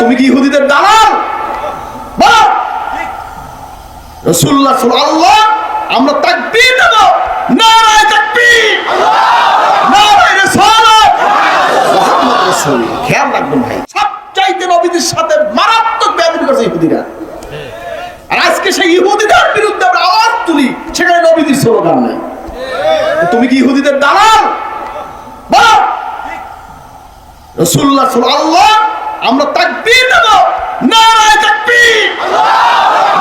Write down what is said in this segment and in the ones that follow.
তুমি কি ইহুদিদের দালাল? আল্লাহ আমরা তাকবীর দেব। নারায় তাকবীর। নারায় রিসালাত। মুহাম্মদ খেয়াল রাখবেন ভাই, সবচাইতে সাথে মারাত্মক বেয়াদবি করছে ইহুদিরা। আর আজকে সেই ইহুদিদের বিরুদ্ধে আমরা আওয়াজ তুলি, সেখানে নবীদের স্লোগান নাই। তুমি কি ইহুদিদের দালাল? বলো। আল্লাহ আমরা তাকবীর দেব নারায় তাকবীর।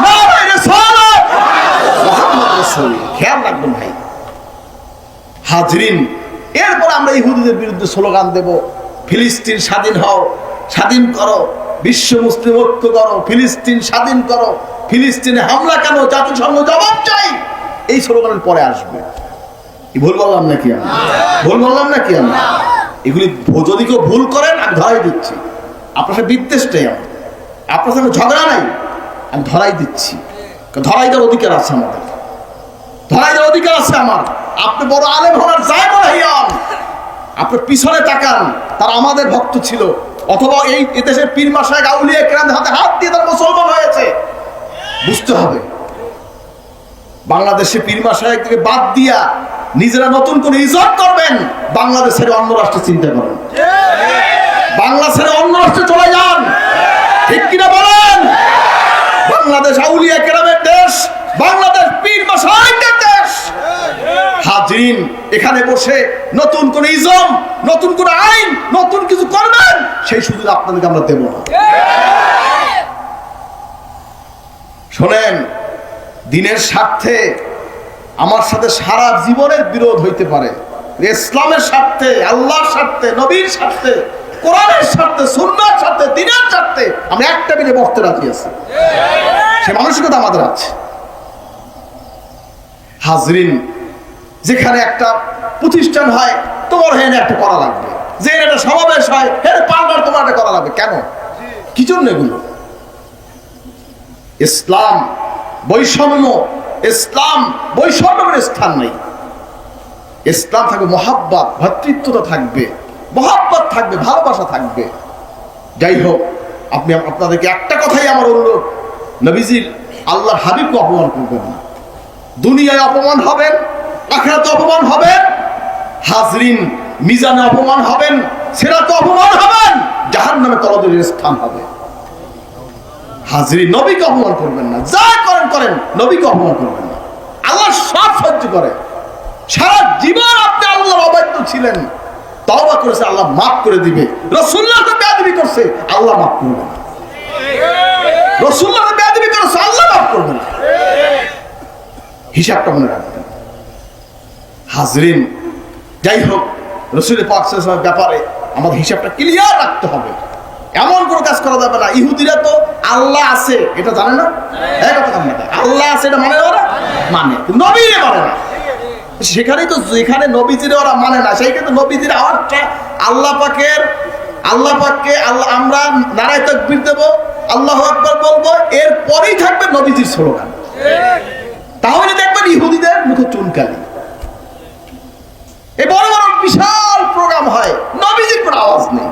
নারায় রিসালাত। মুহাম্মদ রাসূল খেয়াল রাখবেন ভাই। হাজরিন এরপর আমরা ইহুদিদের বিরুদ্ধে স্লোগান দেব ফিলিস্তিন স্বাধীন হও স্বাধীন করো বিশ্ব মুসলিম ঐক্য করো ফিলিস্তিন স্বাধীন করো ফিলিস্তিনে হামলা কেন জাতিসংঘ জবাব চাই। এই স্লোগানের পরে আসবে। ভুল বললাম নাকি আমি? ভুল বললাম নাকি আমি? এগুলি যদি কেউ ভুল করেন আমি ধরাই দিচ্ছি। আপনার সাথে বিদ্বেষটাই আমার। আপনার সঙ্গে ঝগড়া নাই। আমি ধরাই দিচ্ছি। ধরাই দেওয়ার অধিকার আছে আমাদের। ধরাই দেওয়ার অধিকার আছে আমার। আপনি বড় আলেম হওয়ার যায় বড় হইয়ান আপনি পিছনে তাকান। তার আমাদের ভক্ত ছিল। অথবা এই এদেশের পীর মাসায় গাউলিয়া কেরাম হাতে হাত দিয়ে তার মুসলমান হয়েছে। বুঝতে হবে। বাংলাদেশে পীর মাসায় থেকে বাদ দিয়া নিজেরা নতুন করে ইজত করবেন। বাংলাদেশের অন্য রাষ্ট্রে চিন্তা করেন। বাংলা ছেড়ে অন্য রাষ্ট্রে চলে যান। ঠিক কিনা বলেন? বাংলাদেশ আউলিয়া কেরামের দেশ, বাংলাদেশ পীর মাসাইদের দেশ। হাজরিন, এখানে বসে নতুন কোন ইজম, নতুন কোন আইন, নতুন কিছু করবেন, সেই সুযোগ আপনাদেরকে আমরা দেব না। শোনেন, দিনের স্বার্থে আমার সাথে সারা জীবনের বিরোধ হইতে পারে। ইসলামের স্বার্থে, আল্লাহর স্বার্থে, নবীর স্বার্থে কোরআনের স্বার্থে, সুন্নার স্বার্থে, দিনের স্বার্থে আমরা একটা মিলে বসতে রাজি আছি। সে মানসিকতা আমাদের আছে। হাজরিন, যেখানে একটা প্রতিষ্ঠান হয়, তোমার হেন একটা করা লাগবে। যে একটা সমাবেশ হয় হেন পাল্টার তোমার একটা করা লাগবে। কেন? কি জন্য এগুলো? ইসলাম বৈষম্য, ইসলাম বৈষম্যের স্থান নেই। ইসলাম থাকবে মহাব্বাত, ভ্রাতৃত্বতা থাকবে। মহাব্বাত থাকবে, ভালোবাসা থাকবে। যাই হোক আপনি আপনাদেরকে একটা কথাই আমার অনুরোধ। নবীজির আল্লাহর হাবিবকে অপমান করবেন না। দুনিয়ায় অপমান হবেন, আখেরাতে অপমান হবেন, হাজরিন মিজানে অপমান হবেন সেরা তো অপমান হবেন জাহান নামে তলদের স্থান হবে। হাজরি নবীকে অপমান করবেন না। যা করেন করেন, নবীকে অপমান করবেন না। আল্লাহ সব সহ্য করে। সারা জীবন আপনি আল্লাহর অবাধ্য ছিলেন। করেছে, আল্লাহ করে দিবে। রসুল্লাহকে বেয়াদবি করছে, আল্লাহ করবে না। বেয়াদবি করেছে, আল্লাহ করবে না। হিসাবটা মনে রাখবেন। হাজরিন, যাই হোক, রসুল পাক ব্যাপারে আমাদের হিসাবটা ক্লিয়ার রাখতে হবে। এমন কোনো কাজ করা যাবে না। ইহুদিরা তো আল্লাহ আছে, এটা জানে না? কাম আল্লাহ আছে, এটা মানে ওরা মানে। নবীরে মানে না। সেখানেই তো যেখানে নবীজিরে ওরা মানে না, সেই তো নবীজির আওয়াজটা আল্লাহ পাকের, আল্লাহ পাককে আল্লাহ, আমরা নারায় তকবীর দেব, আল্লাহ আকবার বলব এর পরেই থাকবে নবীজির স্লোগান। তাহলে দেখবেন ইহুদিদের মুখে চুনকালি। এই বড় বড় বিশাল প্রোগ্রাম হয়, নবীজির কোনো আওয়াজ নেই।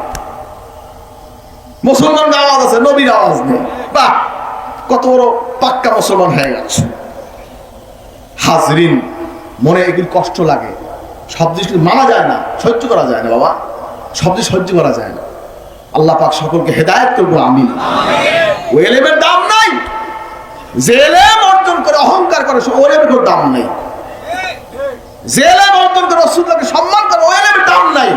মুসলমানের আওয়াজ আছে, নবীর আওয়াজ নেই। বাহ, কত বড় পাক্কা মুসলমান হয়ে গেছে। হাজরিন মনে এগুলি কষ্ট লাগে। সব জিনিস কিন্তু মানা যায় না, সহ্য করা যায় না বাবা। সব জিনিস সহ্য করা যায় না। আল্লাহ পাক সকলকে হেদায়েত করব আমি ওই এলেমের দাম নাই। যে এলেম অর্জন করে, অহংকার করে ওই এলেমের কোনো দাম নেই। যে এলেম অর্জন করে রসুল্লাহকে সম্মান করে ওই এলেমের দাম নাই।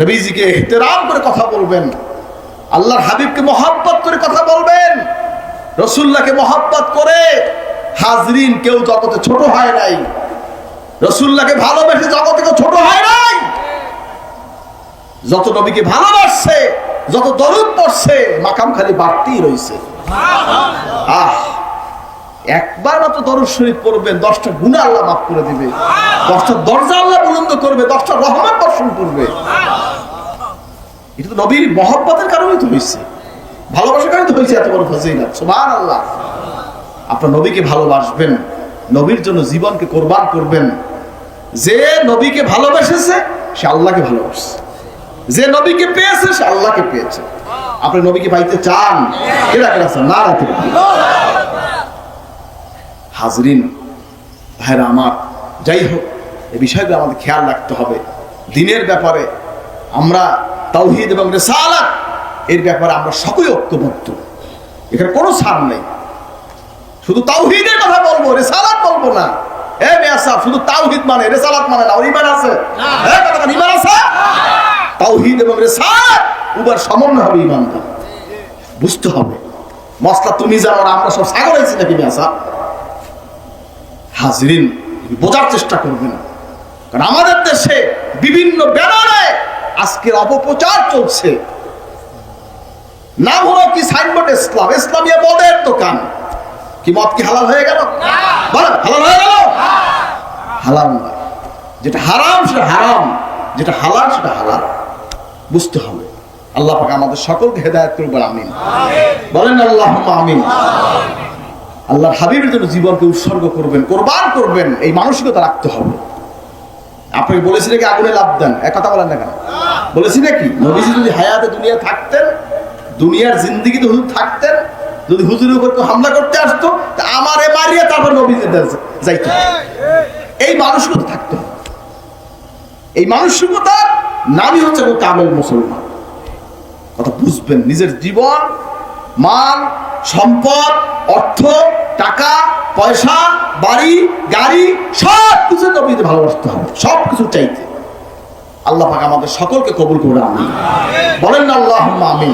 নবীজিকে এহতেরাম করে কথা বলবেন। আল্লাহর হাবিবকে মহাব্বত করে কথা বলবেন। রসুল্লাহকে মহাব্বত করে হাজরিন কেউ জগতে ছোট হয় নাই। রসুল্লাহকে ভালোবেসে জগতে কেউ ছোট হয় নাই। যত নবীকে ভালোবাসছে যত দরুদ পড়ছে মাকাম খালি বাড়তেই রয়েছে আহ একবার মাত্র দরুদ শরীফ পড়বেন দশটা গুণা আল্লাহ মাফ করে দিবে। দশটা দরজা আল্লাহ বুলন্দ করবে দশটা রহমান বর্ষণ করবে। এটা তো নবীর মহব্বতের কারণেই তো হয়েছে ভালোবাসার কারণে তো হয়েছে এত বড় ফজিলত। সুবহান আল্লাহ আপনার নবীকে ভালোবাসবেন, নবীর জন্য জীবনকে কোরবান করবেন। যে নবীকে ভালোবেসেছে, সে আল্লাহকে ভালোবাসছে। যে নবীকে পেয়েছে, সে আল্লাহকে পেয়েছে। আপনি নবীকে পাইতে চান? না রাখতে হাজরিন, ভাইরা আমার, যাই হোক এই বিষয়গুলো আমাদের খেয়াল রাখতে হবে। দিনের ব্যাপারে আমরা তাওহিদ এবং রেসালাত, এর ব্যাপারে আমরা সকলে ঐক্যবদ্ধ। এখানে কোনো ছাড় নেই। শুধু তাওহিদের কথা বলব রেসালাত বলব না। এ মেয়াসা শুধু তাওহিদ মানে রেসালাত মানে না ওর ইমান আছে? কথা ইমান আছে? তাওহিদ এবং রেসালাত উবার সমন্বয় হবে ইমানটা বুঝতে হবে। মশলা তুমি জানো আমরা সব সাগর হয়েছি নাকি মেয়াসা হাজরিন বোঝার চেষ্টা করবেন কারণ আমাদের দেশে বিভিন্ন ব্যানারে আজকের অপপ্রচার চলছে। নাম হলো কি সাইনবোর্ড? ইসলাম। ইসলামিয়া মদের দোকান। কি মদ কি হালাল হয়ে গেল? বলেন হালাল হয়ে গেল? হালাল না। যেটা হারাম সেটা হারাম। যেটা হালাল সেটা হালাল। বুঝতে হবে। আল্লাহ পাক আমাদের সকলকে হেদায়ত করবেন আমিন। বলেন আল্লাহ আমিন। আল্লাহর হাবিবের জন্য জীবনকে উৎসর্গ করবেন কোরবান করবেন এই মানসিকতা রাখতে হবে। আপনি বলেছি নাকি আগুনে লাভ দেন? এক কথা বলেন না কেন? বলেছি নাকি? নবীজি যদি হায়াতে দুনিয়া থাকতেন দুনিয়ার জিন্দিগিতে হুজুর থাকতেন যদি হুজুরের উপর হামলা করতে আসতো আমারে মারিয়ে তারপর নবীজি যাইতো। এই মানসিকতা থাকতো। এই মানসিকতা নামই হচ্ছে কামেল মুসলমান। কথা বুঝবেন, নিজের জীবন, মান, সম্পদ, অর্থ, টাকা, পয়সা, বাড়ি, গাড়ি সব কিছু নবীতে ভালোবাসতে হবে সব কিছু চাইতে। আল্লাহ পাক আমাদের সকলকে কবুল করে আমি বলেন না আল্লাহ আমিন।